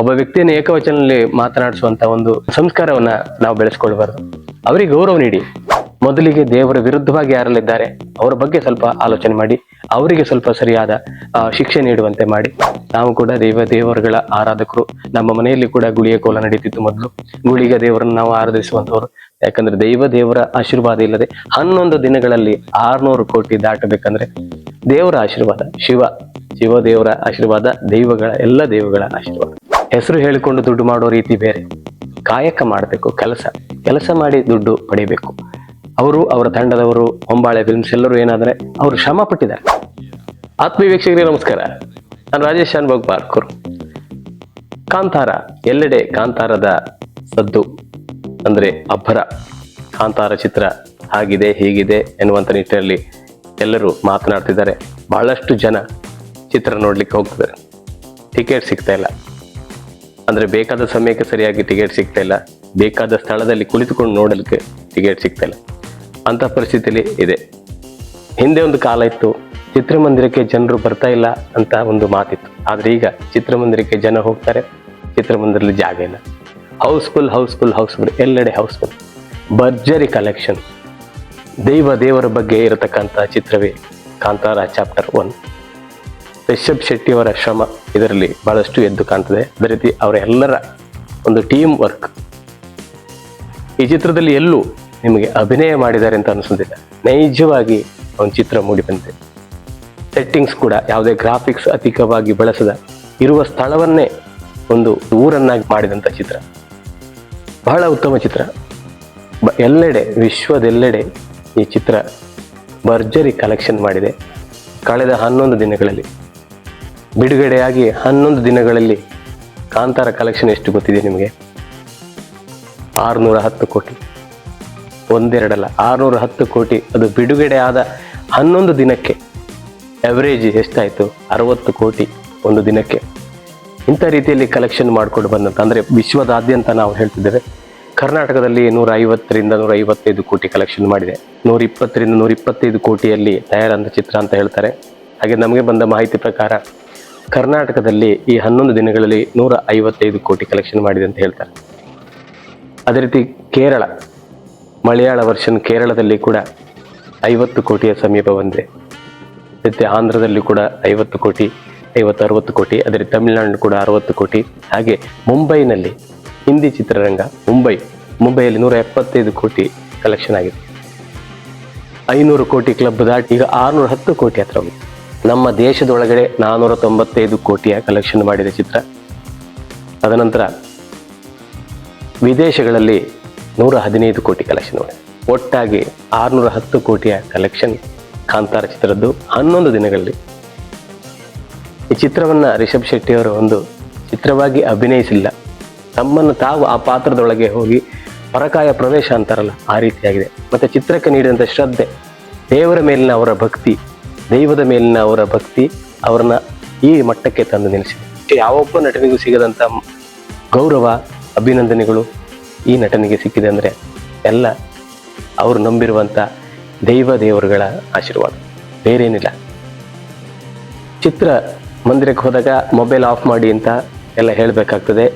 ಒಬ್ಬ ವ್ಯಕ್ತಿಯನ್ನು ಏಕವಚನಲ್ಲಿ ಮಾತನಾಡಿಸುವಂತ ಒಂದು ಸಂಸ್ಕಾರವನ್ನ ನಾವು ಬೆಳೆಸ್ಕೊಳ್ಬಾರ್ದು ಅವರಿಗೆ ಗೌರವ ನೀಡಿ. ಮೊದಲಿಗೆ ದೇವರ ವಿರುದ್ಧವಾಗಿ ಯಾರಲ್ಲಿದ್ದಾರೆ, ಅವರ ಬಗ್ಗೆ ಸ್ವಲ್ಪ ಆಲೋಚನೆ ಮಾಡಿ, ಅವರಿಗೆ ಸ್ವಲ್ಪ ಸರಿಯಾದ ಶಿಕ್ಷೆ ನೀಡುವಂತೆ ಮಾಡಿ. ನಾವು ಕೂಡ ದೇವ, ದೇವರುಗಳ ಆರಾಧಕರು. ನಮ್ಮ ಮನೆಯಲ್ಲಿ ಕೂಡ ಗುಳಿಯ ಕೋಲ ನಡೀತಿತ್ತು ಮೊದಲು. ಗುಳಿಗ ದೇವರನ್ನು ನಾವು ಆರಾಧಿಸುವಂತವರು. ಯಾಕಂದ್ರೆ ದೈವ, ದೇವರ ಆಶೀರ್ವಾದ ಇಲ್ಲದೆ ಹನ್ನೊಂದು ದಿನಗಳಲ್ಲಿ ಆರ್ನೂರು ಕೋಟಿ ದಾಟಬೇಕಂದ್ರೆ ದೇವರ ಆಶೀರ್ವಾದ, ಶಿವ ಶಿವ ದೇವರ ಆಶೀರ್ವಾದ, ದೈವಗಳ, ಎಲ್ಲ ದೇವಗಳ ಆಶೀರ್ವಾದ. ಹೆಸರು ಹೇಳಿಕೊಂಡು ದುಡ್ಡು ಮಾಡೋ ರೀತಿ ಬೇರೆ. ಕಾಯಕ ಮಾಡಬೇಕು, ಕೆಲಸ. ಕೆಲಸ ಮಾಡಿ ದುಡ್ಡು ಪಡಿಬೇಕು. ಅವರು ಅವರ ತಂಡದವರು ಹೊಂಬಾಳೆ ಫಿಲ್ಮ್ಸ್ ಎಲ್ಲರೂ ಏನಾದ್ರೆ ಅವರು ಶ್ರಮ ಪಟ್ಟಿದ್ದಾರೆ. ಆತ್ಮೀಯ ವೀಕ್ಷಕರಿಗೆ ನಮಸ್ಕಾರ. ನಾನು ರಾಜೇಶ್ ಅನ್ಭೋಗ್ ಪಾರ್ಕೂರ್. ಕಾಂತಾರ, ಎಲ್ಲೆಡೆ ಕಾಂತಾರದ ಸದ್ದು, ಅಂದ್ರೆ ಅಬ್ಬರ ಕಾಂತಾರ ಚಿತ್ರ ಹಾಗಿದೆ ಹೀಗಿದೆ ಎನ್ನುವಂಥ ನಿಟ್ಟಿನಲ್ಲಿ ಎಲ್ಲರೂ ಮಾತನಾಡ್ತಿದ್ದಾರೆ. ಬಹಳಷ್ಟು ಜನ ಚಿತ್ರ ನೋಡಲಿಕ್ಕೆ ಹೋಗ್ತಿದ್ದಾರೆ. ಟಿಕೆಟ್ ಸಿಗ್ತಾ ಇಲ್ಲ. ಅಂದ್ರೆ ಬೇಕಾದ ಸಮಯಕ್ಕೆ ಸರಿಯಾಗಿ ಟಿಕೆಟ್ ಸಿಗ್ತಾ ಇಲ್ಲ. ಬೇಕಾದ ಸ್ಥಳದಲ್ಲಿ ಕುಳಿತುಕೊಂಡು ನೋಡಲಿಕ್ಕೆ ಟಿಕೆಟ್ ಸಿಗ್ತಾ ಇಲ್ಲ. ಅಂತ ಪರಿಸ್ಥಿತಿಯಲ್ಲಿ ಇದೆ. ಹಿಂದೆ ಒಂದು ಕಾಲ ಇತ್ತು. ಚಿತ್ರಮಂದಿರಕ್ಕೆ ಜನರು ಬರ್ತಾ ಇಲ್ಲ ಅಂತ ಒಂದು ಮಾತಿತ್ತು. ಆದ್ರೆ ಈಗ ಚಿತ್ರಮಂದಿರಕ್ಕೆ ಜನ ಹೋಗ್ತಾರೆ. ಚಿತ್ರಮಂದಿರದಲ್ಲಿ ಜಾಗ ಇಲ್ಲ. ಹೌಸ್ಫುಲ್ ಹೌಸ್ಫುಲ್ ಹೌಸ್ಫುಲ್ ಎಲ್ಲೆಡೆ ಹೌಸ್ಫುಲ್ ಭರ್ಜರಿ ಕಲೆಕ್ಷನ್ ದೈವ ದೇವರ ಬಗ್ಗೆ ಇರತಕ್ಕಂಥ ಚಿತ್ರವೇ ಕಾಂತಾರ ಚಾಪ್ಟರ್ ಒನ್ ರಿಷಬ್ ಶೆಟ್ಟಿ ಅವರ ಶ್ರಮ ಇದರಲ್ಲಿ ಬಹಳಷ್ಟು ಎದ್ದು ಕಾಣ್ತದೆ. ಅದೇ ರೀತಿ ಅವರ ಎಲ್ಲರ ಒಂದು ಟೀಮ್ ವರ್ಕ್ ಈ ಚಿತ್ರದಲ್ಲಿ ಎಲ್ಲೂ ನಿಮಗೆ ಅಭಿನಯ ಮಾಡಿದ್ದಾರೆ ಅಂತ ಅನಿಸೋದಿಲ್ಲ. ನೈಜವಾಗಿ ಒಂದು ಚಿತ್ರ ಮೂಡಿ ಬಂದಿದೆ. ಸೆಟ್ಟಿಂಗ್ಸ್ ಕೂಡ ಯಾವುದೇ ಗ್ರಾಫಿಕ್ಸ್ ಅಧಿಕವಾಗಿ ಬಳಸದ, ಇರುವ ಸ್ಥಳವನ್ನೇ ಒಂದು ಊರನ್ನಾಗಿ ಮಾಡಿದಂಥ ಚಿತ್ರ. ಬಹಳ ಉತ್ತಮ ಚಿತ್ರ. ಎಲ್ಲೆಡೆ, ವಿಶ್ವದೆಲ್ಲೆಡೆ ಈ ಚಿತ್ರ ಭರ್ಜರಿ ಕಲೆಕ್ಷನ್ ಮಾಡಿದೆ. ಕಳೆದ ಹನ್ನೊಂದು ದಿನಗಳಲ್ಲಿ. ಬಿಡುಗಡೆಯಾಗಿ ಹನ್ನೊಂದು ದಿನಗಳಲ್ಲಿ ಕಾಂತಾರ ಕಲೆಕ್ಷನ್ ಎಷ್ಟು ಗೊತ್ತಿದೆ ನಿಮಗೆ? ಆರುನೂರ ಹತ್ತು ಕೋಟಿ. ಒಂದೆರಡಲ್ಲ, ಆರುನೂರ ಹತ್ತು ಕೋಟಿ. ಅದು ಬಿಡುಗಡೆ ಆದ ಹನ್ನೊಂದು ದಿನಕ್ಕೆ ಎವರೇಜ್ ಎಷ್ಟಾಯಿತು? ಅರವತ್ತು ಕೋಟಿ ಒಂದು ದಿನಕ್ಕೆ. ಇಂಥ ರೀತಿಯಲ್ಲಿ ಕಲೆಕ್ಷನ್ ಮಾಡಿಕೊಂಡು ಬಂದಂತ, ಅಂದರೆ ವಿಶ್ವದಾದ್ಯಂತ ನಾವು ಹೇಳ್ತಿದ್ದೇವೆ, ಕರ್ನಾಟಕದಲ್ಲಿ ನೂರ ಐವತ್ತರಿಂದ ನೂರ ಐವತ್ತೈದು ಕೋಟಿ ಕಲೆಕ್ಷನ್ ಮಾಡಿದೆ. ನೂರ ಇಪ್ಪತ್ತರಿಂದ ನೂರ ಇಪ್ಪತ್ತೈದು ಕೋಟಿಯಲ್ಲಿ ತಯಾರಾದ ಚಿತ್ರ ಅಂತ ಹೇಳ್ತಾರೆ. ಹಾಗೆ ನಮಗೆ ಬಂದ ಮಾಹಿತಿ ಪ್ರಕಾರ ಕರ್ನಾಟಕದಲ್ಲಿ ಈ ಹನ್ನೊಂದು ದಿನಗಳಲ್ಲಿ ನೂರ ಐವತ್ತೈದು ಕೋಟಿ ಕಲೆಕ್ಷನ್ ಮಾಡಿದೆ ಅಂತ ಹೇಳ್ತಾರೆ. ಅದೇ ರೀತಿ ಕೇರಳ, ಮಲಯಾಳ ವರ್ಷನ್ ಕೇರಳದಲ್ಲಿ ಕೂಡ ಐವತ್ತು ಕೋಟಿಯ ಸಮೀಪ ಬಂದಿದೆ. ಮತ್ತೆ ಆಂಧ್ರದಲ್ಲಿ ಕೂಡ ಐವತ್ತು ಕೋಟಿ, ಐವತ್ತು, ಅರವತ್ತು ಕೋಟಿ, ಅದೇ ರೀತಿ ತಮಿಳುನಾಡು ಕೂಡ ಅರವತ್ತು ಕೋಟಿ. ಹಾಗೆ ಮುಂಬೈನಲ್ಲಿ ಹಿಂದಿ ಚಿತ್ರರಂಗ ಮುಂಬೈ, ಮುಂಬೈಯಲ್ಲಿ ನೂರ ಎಪ್ಪತ್ತೈದು ಕೋಟಿ ಕಲೆಕ್ಷನ್ ಆಗಿದೆ. ಐನೂರು ಕೋಟಿ ಕ್ಲಬ್ ದಾಟಿ ಈಗ ಆರುನೂರ ಹತ್ತು ಕೋಟಿ ಹತ್ರ ಹೋಗಿದೆ. ನಮ್ಮ ದೇಶದೊಳಗಡೆ ನಾನ್ನೂರ ತೊಂಬತ್ತೈದು ಕೋಟಿಯ ಕಲೆಕ್ಷನ್ ಮಾಡಿದ ಚಿತ್ರ. ತದನಂತರ ವಿದೇಶಗಳಲ್ಲಿ ನೂರ ಹದಿನೈದು ಕೋಟಿ ಕಲೆಕ್ಷನ್ ಮಾಡಿದೆ. ಒಟ್ಟಾಗಿ ಆರುನೂರ ಹತ್ತು ಕೋಟಿಯ ಕಲೆಕ್ಷನ್ ಕಾಂತಾರ ಚಿತ್ರದ್ದು. ಹನ್ನೊಂದು ದಿನಗಳಲ್ಲಿ ಈ ಚಿತ್ರವನ್ನ ರಿಷಬ್ ಶೆಟ್ಟಿಯವರು ಒಂದು ಚಿತ್ರವಾಗಿ ಅಭಿನಯಿಸಿಲ್ಲ. ತಮ್ಮನ್ನು ತಾವು ಆ ಪಾತ್ರದೊಳಗೆ ಹೋಗಿ ಪರಕಾಯ ಪ್ರವೇಶ ಅಂತಾರಲ್ಲ, ಆ ರೀತಿಯಾಗಿದೆ. ಮತ್ತೆ ಚಿತ್ರಕ್ಕೆ ನೀಡಿದಂಥ ಶ್ರದ್ಧೆ, ದೇವರ ಮೇಲಿನ ಅವರ ಭಕ್ತಿ ದೈವದ ಮೇಲಿನ ಅವರ ಭಕ್ತಿ ಅವರನ್ನ ಈ ಮಟ್ಟಕ್ಕೆ ತಂದು ನಿಲ್ಲಿಸಿದೆ. ಯಾವೊಬ್ಬ ನಟನಿಗೂ ಸಿಗದಂಥ ಗೌರವ, ಅಭಿನಂದನೆಗಳು ಈ ನಟನಿಗೆ ಸಿಕ್ಕಿದೆ ಅಂದರೆ ಎಲ್ಲ ಅವರು ನಂಬಿರುವಂಥ ದೈವ ದೇವರುಗಳ ಆಶೀರ್ವಾದ. ಬೇರೇನಿಲ್ಲ. ಚಿತ್ರ ಮಂದಿರಕ್ಕೆ ಹೋದಾಗ ಮೊಬೈಲ್ ಆಫ್ ಮಾಡಿ ಅಂತ ಎಲ್ಲ ಹೇಳಬೇಕಾಗ್ತದೆ,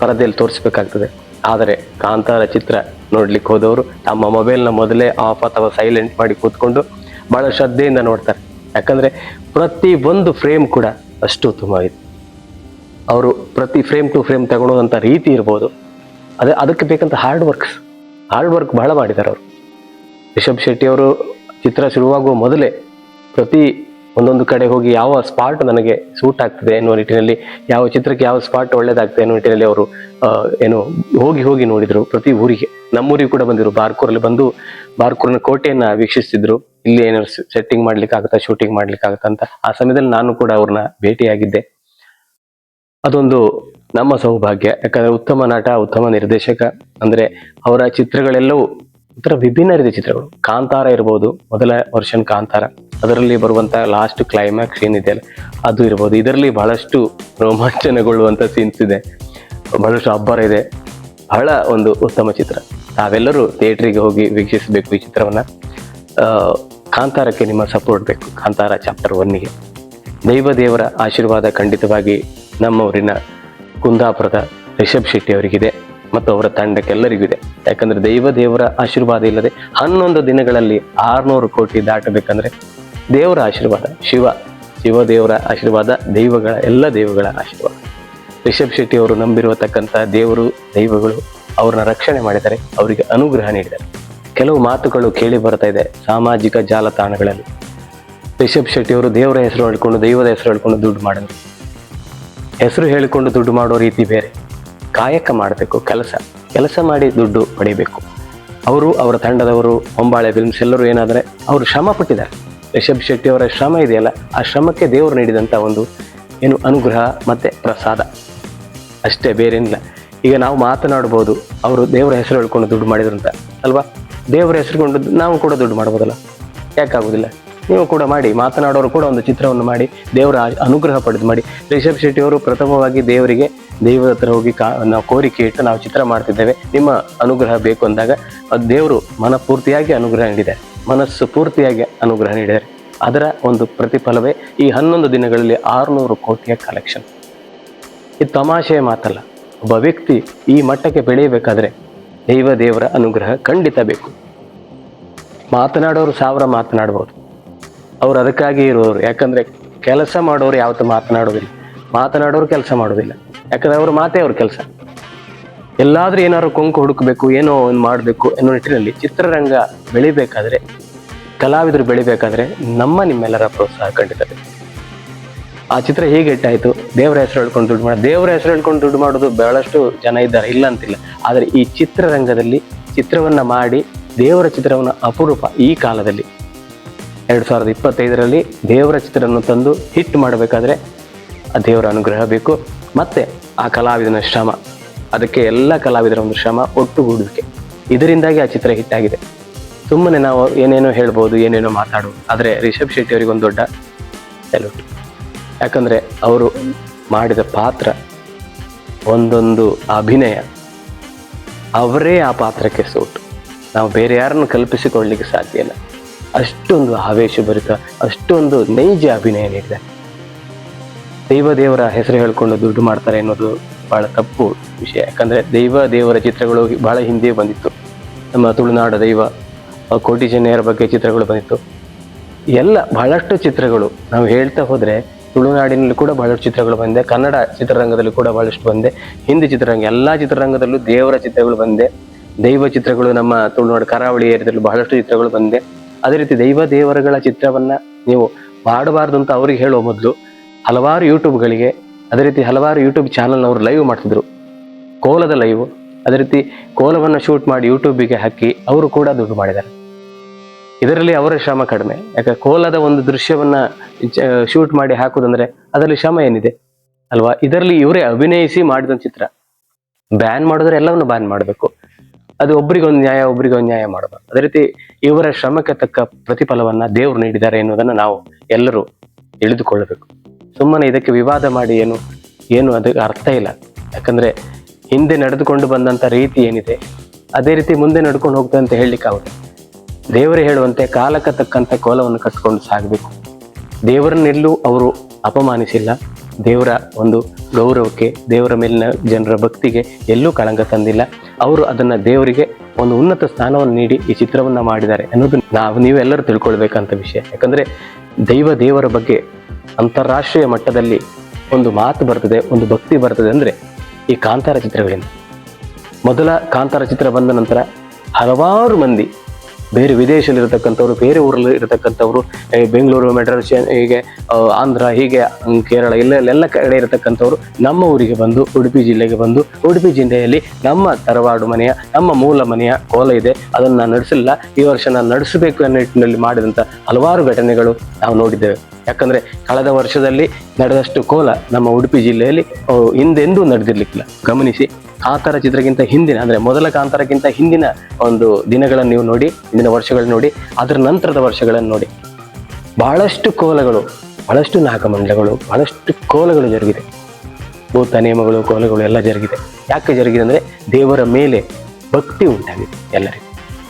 ಪರದೆಯಲ್ಲಿ ತೋರಿಸ್ಬೇಕಾಗ್ತದೆ. ಆದರೆ ಕಾಂತಾರ ಚಿತ್ರ ನೋಡ್ಲಿಕ್ಕೆ ಹೋದವರು ತಮ್ಮ ಮೊಬೈಲ್ನ ಮೊದಲೇ ಆಫ್ ಅಥವಾ ಸೈಲೆಂಟ್ ಮಾಡಿ ಕೂತ್ಕೊಂಡು ಭಾಳ ಶ್ರದ್ಧೆಯಿಂದ ನೋಡ್ತಾರೆ. ಯಾಕಂದ್ರೆ ಪ್ರತಿ ಒಂದು ಫ್ರೇಮ್ ಕೂಡ ಅಷ್ಟು ಉತ್ತಮವಾಗಿದೆ. ಅವರು ಪ್ರತಿ ಫ್ರೇಮ್ ಟು ಫ್ರೇಮ್ ತಗೊಳ್ಳೋದಂಥ ರೀತಿ ಇರ್ಬೋದು. ಅದೇ ಅದಕ್ಕೆ ಬೇಕಂತ ಹಾರ್ಡ್ ವರ್ಕ್ಸ್ ಹಾರ್ಡ್ ವರ್ಕ್ ಬಹಳ ಮಾಡಿದ್ದಾರೆ ಅವರು. ರಿಷಬ್ ಶೆಟ್ಟಿ ಅವರು ಚಿತ್ರ ಶುರುವಾಗುವ ಮೊದಲೇ ಪ್ರತಿ ಒಂದೊಂದು ಕಡೆ ಹೋಗಿ ಯಾವ ಸ್ಪಾಟ್ ನನಗೆ ಸೂಟ್ ಆಗ್ತದೆ ಎನ್ನುವ ನಿಟ್ಟಿನಲ್ಲಿ, ಯಾವ ಚಿತ್ರಕ್ಕೆ ಯಾವ ಸ್ಪಾಟ್ ಒಳ್ಳೇದಾಗ್ತದೆ ಅನ್ನೋ ನಿಟ್ಟಿನಲ್ಲಿ ಅವರು ಏನು ಹೋಗಿ ಹೋಗಿ ನೋಡಿದ್ರು ಪ್ರತಿ ಊರಿಗೆ. ನಮ್ಮೂರಿಗೆ ಕೂಡ ಬಂದಿರು ಬಾರ್ಕೂರಲ್ಲಿ ಬಂದು ಬಾರ್ಕೂರಿನ ಕೋಟೆಯನ್ನ ವೀಕ್ಷಿಸ್ತಿದ್ರು. ಇಲ್ಲಿ ಏನಾದ್ರು ಸೆಟ್ಟಿಂಗ್ ಮಾಡ್ಲಿಕ್ಕೆ ಆಗುತ್ತಾ ಶೂಟಿಂಗ್ ಮಾಡ್ಲಿಕ್ಕೆ ಆಗುತ್ತಾ ಅಂತ. ಆ ಸಮಯದಲ್ಲಿ ನಾನು ಕೂಡ ಅವ್ರನ್ನ ಭೇಟಿಯಾಗಿದ್ದೆ. ಅದೊಂದು ನಮ್ಮ ಸೌಭಾಗ್ಯ. ಯಾಕಂದ್ರೆ ಉತ್ತಮ ನಟ, ಉತ್ತಮ ನಿರ್ದೇಶಕ. ಅಂದ್ರೆ ಅವರ ಚಿತ್ರಗಳೆಲ್ಲವೂ ಒಂಥರ ವಿಭಿನ್ನ ರೀತಿಯ ಚಿತ್ರಗಳು. ಕಾಂತಾರ ಇರ್ಬೋದು, ಮೊದಲ ವರ್ಷನ್ ಕಾಂತಾರ. ಅದರಲ್ಲಿ ಬರುವಂತ ಲಾಸ್ಟ್ ಕ್ಲೈಮ್ಯಾಕ್ಸ್ ಏನಿದೆ ಅದು ಇರ್ಬೋದು. ಇದರಲ್ಲಿ ಬಹಳಷ್ಟು ರೋಮಾಂಚನಗೊಳ್ಳುವಂತ ಸೀನ್ಸ್ ಇದೆ. ಬಹಳಷ್ಟು ಅಬ್ಬರ ಇದೆ. ಬಹಳ ಒಂದು ಉತ್ತಮ ಚಿತ್ರ. ತಾವೆಲ್ಲರೂ ಥಿಯೇಟ್ರಿಗೆ ಹೋಗಿ ವೀಕ್ಷಿಸಬೇಕು ಈ ಚಿತ್ರವನ್ನ. ಕಾಂತಾರಕ್ಕೆ ನಿಮ್ಮ ಸಪೋರ್ಟ್ ಬೇಕು. ಕಾಂತಾರ ಚಾಪ್ಟರ್ ಒನ್ನಿಗೆ ದೈವ ದೇವರ ಆಶೀರ್ವಾದ ಖಂಡಿತವಾಗಿ ನಮ್ಮ ಊರಿನ ಕುಂದಾಪುರದ ರಿಷಬ್ ಶೆಟ್ಟಿ ಅವರಿಗಿದೆ ಮತ್ತು ಅವರ ತಂಡಕ್ಕೆಲ್ಲರಿಗೂ ಇದೆ. ಯಾಕಂದ್ರೆ ದೈವ ದೇವರ ಆಶೀರ್ವಾದ ಇಲ್ಲದೆ ಹನ್ನೊಂದು ದಿನಗಳಲ್ಲಿ ಆರ್ನೂರು ಕೋಟಿ ದಾಟಬೇಕಂದ್ರೆ ದೇವರ ಆಶೀರ್ವಾದ, ಶಿವ ಶಿವ ದೇವರ ಆಶೀರ್ವಾದ, ದೈವಗಳ ಎಲ್ಲ ದೈವಗಳ ಆಶೀರ್ವಾದ. ರಿಷಬ್ ಶೆಟ್ಟಿ ಅವರು ನಂಬಿರುವತಕ್ಕಂಥ ದೇವರು, ದೈವಗಳು ಅವ್ರನ್ನ ರಕ್ಷಣೆ ಮಾಡಿದ್ದಾರೆ, ಅವರಿಗೆ ಅನುಗ್ರಹ ನೀಡಿದ್ದಾರೆ. ಕೆಲವು ಮಾತುಗಳು ಕೇಳಿ ಬರ್ತಾ ಇದೆ ಸಾಮಾಜಿಕ ಜಾಲತಾಣಗಳಲ್ಲಿ. ರಿಷಬ್ ಶೆಟ್ಟಿ ಅವರು ದೇವರ ಹೆಸರು ಹೇಳ್ಕೊಂಡು, ದೈವದ ಹೆಸರು ಹೇಳ್ಕೊಂಡು ದುಡ್ಡು ಮಾಡೋದು ಹೆಸರು ಹೇಳಿಕೊಂಡು ದುಡ್ಡು ಮಾಡೋ ರೀತಿ ಬೇರೆ. ಕಾಯಕ ಮಾಡಬೇಕು, ಕೆಲಸ. ಕೆಲಸ ಮಾಡಿ ದುಡ್ಡು ಪಡಿಬೇಕು. ಅವರು, ಅವರ ತಂಡದವರು, ಹೊಂಬಾಳೆ ಫಿಲ್ಮ್ಸ್ ಎಲ್ಲರೂ ಏನಾದರೆ ಅವರು ಶ್ರಮ ಪಟ್ಟಿದ್ದಾರೆ. ರಿಷಬ್ ಶೆಟ್ಟಿ ಅವರ ಶ್ರಮ ಇದೆಯಲ್ಲ, ಆ ಶ್ರಮಕ್ಕೆ ದೇವರು ನೀಡಿದಂಥ ಒಂದು ಏನು ಅನುಗ್ರಹ ಮತ್ತೆ ಪ್ರಸಾದ. ಅಷ್ಟೇ, ಬೇರೇನಿಲ್ಲ. ಈಗ ನಾವು ಮಾತನಾಡ್ಬೋದು ಅವರು ದೇವರ ಹೆಸರು ಹೇಳ್ಕೊಂಡು ದುಡ್ಡು ಮಾಡಿದ್ರು ಅಂತ ಅಲ್ವಾ? ದೇವರ ಹೆಸರುಕೊಂಡು ನಾವು ಕೂಡ ದುಡ್ಡು ಮಾಡ್ಬೋದಲ್ಲ? ಯಾಕಾಗೋದಿಲ್ಲ ನೀವು ಕೂಡ ಮಾಡಿ, ಮಾತನಾಡೋರು ಕೂಡ ಒಂದು ಚಿತ್ರವನ್ನು ಮಾಡಿ, ದೇವರ ಅನುಗ್ರಹ ಪಡೆದು ಮಾಡಿ. ರಿಷಬ್ ಶೆಟ್ಟಿ ಅವರು ಪ್ರಥಮವಾಗಿ ದೇವರಿಗೆ ದೇವರ ಹತ್ರ ಹೋಗಿ ಕಾ ನಾವು ಕೋರಿಕೆ ಇಟ್ಟು ನಾವು ಚಿತ್ರ ಮಾಡ್ತಿದ್ದೇವೆ. ನಿಮ್ಮ ಅನುಗ್ರಹ ಬೇಕು ಅಂದಾಗ, ಅದು ದೇವರು ಮನಪೂರ್ತಿಯಾಗಿ ಅನುಗ್ರಹ ನೀಡಿದ್ದಾರೆ ಮನಸ್ಸು ಪೂರ್ತಿಯಾಗಿ ಅನುಗ್ರಹ ನೀಡಿದ್ದಾರೆ. ಅದರ ಒಂದು ಪ್ರತಿಫಲವೇ ಈ ಹನ್ನೊಂದು ದಿನಗಳಲ್ಲಿ ಆರುನೂರು ಕೋಟಿಯ ಕಲೆಕ್ಷನ್ ಇದು ತಮಾಷೆಯ ಮಾತಲ್ಲ. ಒಬ್ಬ ವ್ಯಕ್ತಿ ಈ ಮಟ್ಟಕ್ಕೆ ಬೆಳೆಯಬೇಕಾದ್ರೆ ದೈವ ದೇವರ ಅನುಗ್ರಹ ಖಂಡಿತ ಬೇಕು. ಮಾತನಾಡೋರು ಸಾವಿರ ಮಾತನಾಡ್ಬೋದು. ಅವ್ರು ಅದಕ್ಕಾಗಿ ಇರೋರು. ಯಾಕಂದ್ರೆ ಕೆಲಸ ಮಾಡೋರು ಯಾವತ್ತು ಮಾತನಾಡೋದಿಲ್ಲ. ಮಾತನಾಡೋರು ಕೆಲಸ ಮಾಡೋದಿಲ್ಲ. ಯಾಕಂದ್ರೆ ಅವ್ರ ಮಾತೇ ಅವ್ರ ಕೆಲಸ. ಎಲ್ಲಾದರೂ ಏನಾದ್ರು ಕೊಂಕು ಹುಡುಕಬೇಕು, ಏನೋ ಒಂದು ಮಾಡಬೇಕು ಅನ್ನೋ ನಿಟ್ಟಿನಲ್ಲಿ ಚಿತ್ರರಂಗ ಬೆಳಿಬೇಕಾದ್ರೆ, ಕಲಾವಿದರು ಬೆಳಿಬೇಕಾದ್ರೆ ನಮ್ಮ ನಿಮ್ಮೆಲ್ಲರ ಪ್ರೋತ್ಸಾಹ ಖಂಡಿತ. ಆ ಚಿತ್ರ ಹೇಗೆ ಇಟ್ಟಾಯ್ತು ದೇವರ ಹೆಸರು ಹೇಳ್ಕೊಂಡು ದುಡ್ಡು ಮಾಡೋದು ದೇವರ ಹೆಸರು ಹೇಳ್ಕೊಂಡು ದುಡ್ಡು ಮಾಡೋದು ಬಹಳಷ್ಟು ಜನ ಇದ್ದಾರೆ, ಇಲ್ಲ ಅಂತಿಲ್ಲ. ಆದರೆ ಈ ಚಿತ್ರರಂಗದಲ್ಲಿ ಚಿತ್ರವನ್ನು ಮಾಡಿ ದೇವರ ಚಿತ್ರವನ್ನು ಅಪರೂಪ ಈ ಕಾಲದಲ್ಲಿ. ಎರಡು ಸಾವಿರದ ಇಪ್ಪತ್ತೈದರಲ್ಲಿ ದೇವರ ಚಿತ್ರವನ್ನು ತಂದು ಹಿಟ್ ಮಾಡಬೇಕಾದ್ರೆ ಆ ದೇವರ ಅನುಗ್ರಹ ಬೇಕು. ಮತ್ತೆ ಆ ಕಲಾವಿದನ ಶ್ರಮ. ಅದಕ್ಕೆ ಎಲ್ಲ ಕಲಾವಿದರ ಒಂದು ಶ್ರಮ ಒಟ್ಟುಗೂಡುವಿಕೆ ಇದರಿಂದಾಗಿ ಆ ಚಿತ್ರ ಹಿಟ್ಟಾಗಿದೆ ಸುಮ್ಮನೆ ನಾವು ಏನೇನೋ ಹೇಳ್ಬೋದು, ಏನೇನೋ ಮಾತಾಡೋದು ಆದರೆ ರಿಷಬ್ ಶೆಟ್ಟಿ ಅವರಿಗೊಂದು ದೊಡ್ಡ ಸೆಲ್ಯೂಟ್ ಯಾಕಂದ್ರೆ ಅವರು ಮಾಡಿದ ಪಾತ್ರ, ಒಂದೊಂದು ಅಭಿನಯ, ಅವರೇ ಆ ಪಾತ್ರಕ್ಕೆ ಸೂಟು ನಾವು ಬೇರೆ ಯಾರನ್ನು ಕಲ್ಪಿಸಿಕೊಳ್ಳಲಿಕ್ಕೆ ಸಾಧ್ಯ ಇಲ್ಲ. ಅಷ್ಟೊಂದು ಆವೇಶಭರಿತ ಅಷ್ಟೊಂದು ನೈಜ ಅಭಿನಯ ನೀಡಿದೆ. ದೈವ ದೇವರ ಹೆಸರು ಹೇಳಿಕೊಂಡು ದುಡ್ಡು ಮಾಡ್ತಾರೆ ಅನ್ನೋದು ಬಹಳ ತಪ್ಪು ವಿಷಯ. ಯಾಕಂದರೆ ದೈವ ದೇವರ ಚಿತ್ರಗಳು ಬಹಳ ಹಿಂದೆ ಬಂದಿತ್ತು. ನಮ್ಮ ತುಳುನಾಡ ದೈವ ಕೋಟಿ ಜನೆಯರ ಬಗ್ಗೆ ಚಿತ್ರಗಳು ಬಂದಿತ್ತು. ಎಲ್ಲ ಬಹಳಷ್ಟು ಚಿತ್ರಗಳು ನಾವು ಹೇಳ್ತಾ ಹೋದ್ರೆ ತುಳುನಾಡಿನಲ್ಲಿ ಕೂಡ ಬಹಳಷ್ಟು ಚಿತ್ರಗಳು ಬಂದೆ ಕನ್ನಡ ಚಿತ್ರರಂಗದಲ್ಲಿ ಕೂಡ ಬಹಳಷ್ಟು ಬಂದೆ ಹಿಂದಿ ಚಿತ್ರರಂಗ, ಎಲ್ಲ ಚಿತ್ರರಂಗದಲ್ಲೂ ದೇವರ ಚಿತ್ರಗಳು ಬಂದೆ ದೈವ ಚಿತ್ರಗಳು ನಮ್ಮ ತುಳುನಾಡು ಕರಾವಳಿ ಏರಿಯಾದಲ್ಲಿ ಬಹಳಷ್ಟು ಚಿತ್ರಗಳು ಬಂದೆ ಅದೇ ರೀತಿ ದೈವ ದೇವರುಗಳ ಚಿತ್ರವನ್ನ ನೀವು ಮಾಡಬಾರ್ದು ಅಂತ ಅವ್ರಿಗೆ ಹೇಳುವ ಮೊದಲು ಹಲವಾರು ಯೂಟ್ಯೂಬ್ಗಳಿಗೆ, ಅದೇ ರೀತಿ ಹಲವಾರು ಯೂಟ್ಯೂಬ್ ಚಾನಲ್ ಅವರು ಲೈವ್ ಮಾಡ್ತಿದ್ರು. ಕೋಲದ ಲೈವ್ ಅದೇ ರೀತಿ ಕೋಲವನ್ನು ಶೂಟ್ ಮಾಡಿ ಯೂಟ್ಯೂಬಿಗೆ ಹಾಕಿ ಅವರು ಕೂಡ ದುಡ್ಡು ಮಾಡಿದ್ದಾರೆ. ಇದರಲ್ಲಿ ಅವರ ಶ್ರಮ ಕಡಿಮೆ. ಯಾಕೆ ಕೋಲದ ಒಂದು ದೃಶ್ಯವನ್ನ ಶೂಟ್ ಮಾಡಿ ಹಾಕುದಂದ್ರೆ ಅದರಲ್ಲಿ ಶ್ರಮ ಏನಿದೆ? ಅಲ್ವಾ? ಇದರಲ್ಲಿ ಇವರೇ ಅಭಿನಯಿಸಿ ಮಾಡಿದ ಚಿತ್ರ. ಬ್ಯಾನ್ ಮಾಡಿದ್ರೆ ಎಲ್ಲವನ್ನು ಬ್ಯಾನ್ ಮಾಡಬೇಕು. ಅದು ಒಬ್ರಿಗೊಂದು ನ್ಯಾಯ ಒಬ್ರಿಗೊಂದು ನ್ಯಾಯ ಮಾಡಬಾರ್ದು ಅದೇ ರೀತಿ ಇವರ ಶ್ರಮಕ್ಕೆ ತಕ್ಕ ಪ್ರತಿಫಲವನ್ನ ದೇವರು ನೀಡಿದ್ದಾರೆ ಎನ್ನುವುದನ್ನು ನಾವು ಎಲ್ಲರೂ ತಿಳಿದುಕೊಳ್ಳಬೇಕು. ಸುಮ್ಮನೆ ಇದಕ್ಕೆ ವಿವಾದ ಮಾಡಿ ಏನು ಏನು ಅದಕ್ಕೆ ಅರ್ಥ ಇಲ್ಲ. ಯಾಕಂದ್ರೆ ಹಿಂದೆ ನಡೆದುಕೊಂಡು ಬಂದಂತ ರೀತಿ ಏನಿದೆ, ಅದೇ ರೀತಿ ಮುಂದೆ ನಡ್ಕೊಂಡು ಹೋಗ್ತದೆ ಅಂತ ಹೇಳಲಿಕ್ಕೆ ಆಗುತ್ತೆ ದೇವರೇ ಹೇಳುವಂತೆ ಕಾಲಕ್ಕೆ ತಕ್ಕಂತೆ ಕೋಲವನ್ನು ಕಟ್ಕೊಂಡು ಸಾಗಬೇಕು ದೇವರನ್ನೆಲ್ಲೂ ಅವರು ಅಪಮಾನಿಸಿಲ್ಲ. ದೇವರ ಒಂದು ಗೌರವಕ್ಕೆ, ದೇವರ ಮೇಲಿನ ಜನರ ಭಕ್ತಿಗೆ ಎಲ್ಲೂ ಕಳಂಕ ತಂದಿಲ್ಲ. ಅವರು ಅದನ್ನ ದೇವರಿಗೆ ಒಂದು ಉನ್ನತ ಸ್ಥಾನವನ್ನು ನೀಡಿ ಈ ಚಿತ್ರವನ್ನ ಮಾಡಿದ್ದಾರೆ ಅನ್ನೋದು ನಾವು, ನೀವೆಲ್ಲರೂ ತಿಳ್ಕೊಳ್ಬೇಕಂತ ವಿಷಯ. ಯಾಕಂದ್ರೆ ದೈವ ದೇವರ ಬಗ್ಗೆ ಅಂತಾರಾಷ್ಟ್ರೀಯ ಮಟ್ಟದಲ್ಲಿ ಒಂದು ಮಾತು ಬರ್ತದೆ, ಒಂದು ಭಕ್ತಿ ಬರ್ತದೆ ಅಂದ್ರೆ ಈ ಕಾಂತಾರ ಚಿತ್ರಗಳಿಂದ. ಮೊದಲ ಕಾಂತಾರ ಚಿತ್ರ ಬಂದ ನಂತರ ಹಲವಾರು ಮಂದಿ ಬೇರೆ ವಿದೇಶದಲ್ಲಿ ಇರತಕ್ಕಂಥವ್ರು, ಬೇರೆ ಊರಲ್ಲಿ ಇರತಕ್ಕಂಥವ್ರು ಬೆಂಗಳೂರು ಮೆಡ್ರಾಸ್ ಹೀಗೆ ಆಂಧ್ರ, ಹೀಗೆ ಕೇರಳ ಇಲ್ಲೆಲ್ಲ ಕಡೆ ಇರತಕ್ಕಂಥವ್ರು ನಮ್ಮ ಊರಿಗೆ ಬಂದು, ಉಡುಪಿ ಜಿಲ್ಲೆಗೆ ಬಂದು, ಉಡುಪಿ ಜಿಲ್ಲೆಯಲ್ಲಿ ನಮ್ಮ ತರವಾಡು ಮನೆಯ, ನಮ್ಮ ಮೂಲ ಮನೆಯ ಕೋಲ ಇದೆ. ಅದನ್ನು ನಾನು ನಡೆಸಲಿಲ್ಲ. ಈ ವರ್ಷ ನಾನು ನಡೆಸಬೇಕು ಅನ್ನೋ ನಿಟ್ಟಿನಲ್ಲಿ ಮಾಡಿದಂಥ ಹಲವಾರು ಘಟನೆಗಳು ನಾವು ನೋಡಿದ್ದೇವೆ. ಯಾಕಂದ್ರೆ ಕಳೆದ ವರ್ಷದಲ್ಲಿ ನಡೆದಷ್ಟು ಕೋಲ ನಮ್ಮ ಉಡುಪಿ ಜಿಲ್ಲೆಯಲ್ಲಿ ಹಿಂದೆಂದೂ ನಡೆದಿರ್ಲಿಕ್ಕಿಲ್ಲ. ಗಮನಿಸಿ ಕಾಂತಾರ ಚಿತ್ರಕ್ಕಿಂತ ಹಿಂದಿನ, ಅಂದ್ರೆ ಮೊದಲ ಕಾಂತಾರಕ್ಕಿಂತ ಹಿಂದಿನ ಒಂದು ದಿನಗಳನ್ನು ನೀವು ನೋಡಿ, ಹಿಂದಿನ ವರ್ಷಗಳನ್ನು ನೋಡಿ, ಅದರ ನಂತರದ ವರ್ಷಗಳನ್ನು ನೋಡಿ. ಬಹಳಷ್ಟು ಕೋಲಗಳು, ಬಹಳಷ್ಟು ನಾಗಮಂಡಲಗಳು, ಬಹಳಷ್ಟು ಕೋಲಗಳು ಜರುಗಿದೆ. ಭೂತ ನಿಯಮಗಳು, ಕೋಲಗಳು ಎಲ್ಲ ಜರುಗಿದೆ. ಯಾಕೆ ಜರುಗಿದೆ ಅಂದ್ರೆ ದೇವರ ಮೇಲೆ ಭಕ್ತಿ ಉಂಟಾಗಿದೆ ಎಲ್ಲರಿಗೂ.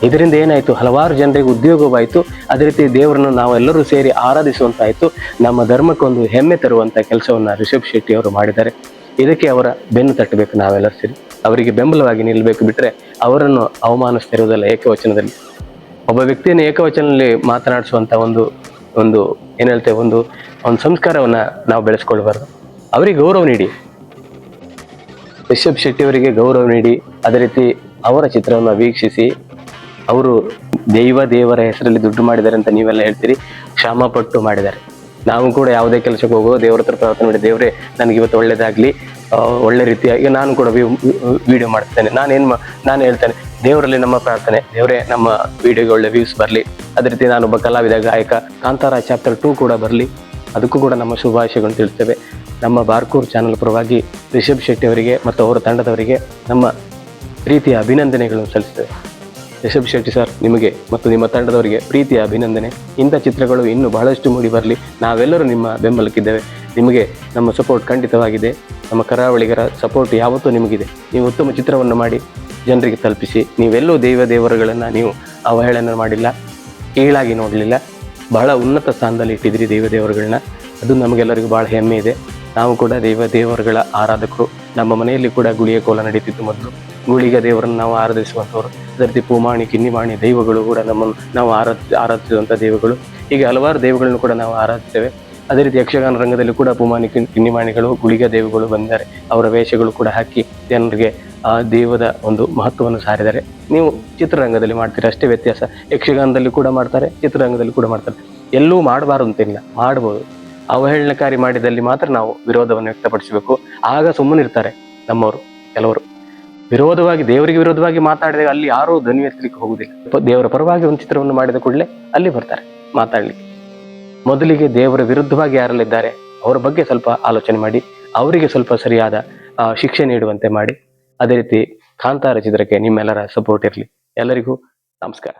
ಇದರಿಂದ ಏನಾಯಿತು? ಹಲವಾರು ಜನರಿಗೆ ಉದ್ಯೋಗವಾಯಿತು. ಅದೇ ರೀತಿ ದೇವರನ್ನು ನಾವೆಲ್ಲರೂ ಸೇರಿ ಆರಾಧಿಸುವಂತಾಯಿತು. ನಮ್ಮ ಧರ್ಮಕ್ಕೊಂದು ಹೆಮ್ಮೆ ತರುವಂತ ಕೆಲಸವನ್ನ ರಿಷಬ್ ಶೆಟ್ಟಿ ಅವರು ಮಾಡಿದ್ದಾರೆ. ಇದಕ್ಕೆ ಅವರ ಬೆನ್ನು ತಟ್ಟಬೇಕು ನಾವೆಲ್ಲರೂ ಸೇರಿ. ಅವರಿಗೆ ಬೆಂಬಲವಾಗಿ ನಿಲ್ಲಬೇಕು ಬಿಟ್ರೆ ಅವರನ್ನು ಅವಮಾನಿಸ್ತಿರುವುದಲ್ಲ ಏಕವಚನದಲ್ಲಿ. ಒಬ್ಬ ವ್ಯಕ್ತಿಯನ್ನು ಏಕವಚನದಲ್ಲಿ ಮಾತನಾಡಿಸುವಂಥ ಒಂದು ಒಂದು ಏನು ಹೇಳ್ತೇವೆ, ಒಂದು ಒಂದು ಸಂಸ್ಕಾರವನ್ನ ನಾವು ಬೆಳೆಸ್ಕೊಳ್ಬಾರ್ದು. ಅವರಿಗೆ ಗೌರವ ನೀಡಿ. ರಿಷಬ್ ಶೆಟ್ಟಿ ಅವರಿಗೆ ಗೌರವ ನೀಡಿ, ಅದೇ ರೀತಿ ಅವರ ಚಿತ್ರವನ್ನು ವೀಕ್ಷಿಸಿ, ಅವರು ದೈವ ದೇವರ ಹೆಸರಲ್ಲಿ ದುಡ್ಡು ಮಾಡಿದ್ದಾರೆ ಅಂತ ನೀವೆಲ್ಲ ಹೇಳ್ತೀರಿ ಕ್ಷಮಪಟ್ಟು ಮಾಡಿದ್ದಾರೆ. ನಾವು ಕೂಡ ಯಾವುದೇ ಕೆಲಸಕ್ಕೆ ಹೋಗೋ ದೇವ್ರ ಹತ್ರ ಪ್ರಾರ್ಥನೆ ಮಾಡಿ ದೇವರೇ, ನನಗೆ ಇವತ್ತು ಒಳ್ಳೇದಾಗ್ಲಿ. ಒಳ್ಳೆ ರೀತಿಯಾಗಿ ನಾನು ಕೂಡ ವಿಡಿಯೋ ಮಾಡ್ತೇನೆ. ನಾನೇನು ನಾನು ಹೇಳ್ತೇನೆ, ದೇವರಲ್ಲಿ ನಮ್ಮ ಪ್ರಾರ್ಥನೆ. ದೇವರೇ, ನಮ್ಮ ವಿಡಿಯೋಗೆ ಒಳ್ಳೆ ವ್ಯೂಸ್ ಬರಲಿ. ಅದೇ ರೀತಿ ನಾನೊಬ್ಬ ಕಲಾವಿದ, ಗಾಯಕ ಕಾಂತಾರ ಚಾಪ್ಟರ್ ಟೂ ಕೂಡ ಬರಲಿ. ಅದಕ್ಕೂ ಕೂಡ ನಮ್ಮ ಶುಭಾಶಯಗಳನ್ನು ತಿಳಿಸ್ತೇವೆ. ನಮ್ಮ ಬಾರ್ಕೂರ್ ಚಾನಲ್ ಪರವಾಗಿ ರಿಷಬ್ ಶೆಟ್ಟಿ ಅವರಿಗೆ ಮತ್ತು ಅವರ ತಂಡದವರಿಗೆ ನಮ್ಮ ರೀತಿಯ ಅಭಿನಂದನೆಗಳನ್ನು ಸಲ್ಲಿಸ್ತೇವೆ. ರಿಷಬ್ ಶೆಟ್ಟಿ ಸರ್, ನಿಮಗೆ ಮತ್ತು ನಿಮ್ಮ ತಂಡದವರಿಗೆ ಪ್ರೀತಿಯ ಅಭಿನಂದನೆ. ಇಂಥ ಚಿತ್ರಗಳು ಇನ್ನೂ ಬಹಳಷ್ಟು ಮೂಡಿ ಬರಲಿ. ನಾವೆಲ್ಲರೂ ನಿಮ್ಮ ಬೆಂಬಲಕ್ಕಿದ್ದೇವೆ. ನಿಮಗೆ ನಮ್ಮ ಸಪೋರ್ಟ್ ಖಂಡಿತವಾಗಿದೆ. ನಮ್ಮ ಕರಾವಳಿಗರ ಸಪೋರ್ಟ್ ಯಾವತ್ತೂ ನಿಮಗಿದೆ. ನೀವು ಉತ್ತಮ ಚಿತ್ರವನ್ನು ಮಾಡಿ ಜನರಿಗೆ ತಲುಪಿಸಿ. ನೀವೆಲ್ಲೂ ದೈವ ದೇವರುಗಳನ್ನು ನೀವು ಅವಹೇಳನ ಮಾಡಿಲ್ಲ, ಕೀಳಾಗಿ ನೋಡಲಿಲ್ಲ. ಬಹಳ ಉನ್ನತ ಸ್ಥಾನದಲ್ಲಿ ಇಟ್ಟಿದ್ರಿ ದೈವ ದೇವರುಗಳನ್ನ. ಅದು ನಮಗೆಲ್ಲರಿಗೂ ಭಾಳ ಹೆಮ್ಮೆ ಇದೆ. ನಾವು ಕೂಡ ದೈವ ದೇವರುಗಳ ಆರಾಧಕರು. ನಮ್ಮ ಮನೆಯಲ್ಲಿ ಕೂಡ ಗುಳಿಯ ಕೋಲ ನಡೀತಿತ್ತು ಮೊದಲು. ಗುಳಿಗ ದೇವರನ್ನು ನಾವು ಆರಾಧಿಸುವಂಥವ್ರು. ಅದೇ ರೀತಿ ಪೂಮಾಣಿ, ಕಿನ್ನಿಮಾಣಿ ದೈವಗಳು ಕೂಡ ನಮ್ಮನ್ನು ನಾವು ಆರಾಧ, ಆರಾಧಿಸುವಂಥ ದೈವಗಳು. ಹೀಗೆ ಹಲವಾರು ದೇವಗಳನ್ನು ಕೂಡ ನಾವು ಆರಾಧಿಸ್ತೇವೆ. ಅದೇ ರೀತಿ ಯಕ್ಷಗಾನ ರಂಗದಲ್ಲಿ ಕೂಡ ಪೂಮಾಣಿ, ಕಿನ್- ಕಿನ್ನಿಮಾಣಿಗಳು ಗುಳಿಗ ದೇವಗಳು ಬಂದಿದ್ದಾರೆ. ಅವರ ವೇಷಗಳು ಕೂಡ ಹಾಕಿ ಜನರಿಗೆ ಆ ದೇವದ ಒಂದು ಮಹತ್ವವನ್ನು ಸಾರಿದ್ದಾರೆ. ನೀವು ಚಿತ್ರರಂಗದಲ್ಲಿ ಮಾಡ್ತೀರಿ, ಅಷ್ಟೇ ವ್ಯತ್ಯಾಸ. ಯಕ್ಷಗಾನದಲ್ಲಿ ಕೂಡ ಮಾಡ್ತಾರೆ, ಚಿತ್ರರಂಗದಲ್ಲಿ ಕೂಡ ಮಾಡ್ತಾರೆ. ಎಲ್ಲೂ ಮಾಡಬಾರ್ದು ಅಂತಿಲ್ಲ ಮಾಡ್ಬೋದು. ಅವಹೇಳನಕಾರಿ ಮಾಡಿದಲ್ಲಿ ಮಾತ್ರ ನಾವು ವಿರೋಧವನ್ನು ವ್ಯಕ್ತಪಡಿಸಬೇಕು. ಆಗ ಸುಮ್ಮನಿರ್ತಾರೆ ನಮ್ಮವರು, ಕೆಲವರು. ವಿರೋಧವಾಗಿ, ದೇವರಿಗೆ ವಿರೋಧವಾಗಿ ಮಾತಾಡಿದಾಗ ಅಲ್ಲಿ ಯಾರೂ ಧ್ವನಿ ಎತ್ತಲಿಕ್ಕೆ ಹೋಗುದಿಲ್ಲ ದೇವರ ಪರವಾಗಿ ಒಂದು ಚಿತ್ರವನ್ನು ಮಾಡಿದ ಕೂಡಲೇ ಅಲ್ಲಿ ಬರ್ತಾರೆ ಮಾತಾಡಲಿಕ್ಕೆ. ಮೊದಲಿಗೆ ದೇವರ ವಿರುದ್ಧವಾಗಿ ಯಾರಲ್ಲಿದ್ದಾರೆ ಅವರ ಬಗ್ಗೆ ಸ್ವಲ್ಪ ಆಲೋಚನೆ ಮಾಡಿ, ಅವರಿಗೆ ಸ್ವಲ್ಪ ಸರಿಯಾದ ಶಿಕ್ಷೆ ನೀಡುವಂತೆ ಮಾಡಿ. ಅದೇ ರೀತಿ ಕಾಂತಾರ ಚಿತ್ರಕ್ಕೆ ನಿಮ್ಮೆಲ್ಲರ ಸಪೋರ್ಟ್ ಇರಲಿ. ಎಲ್ಲರಿಗೂ ನಮಸ್ಕಾರ.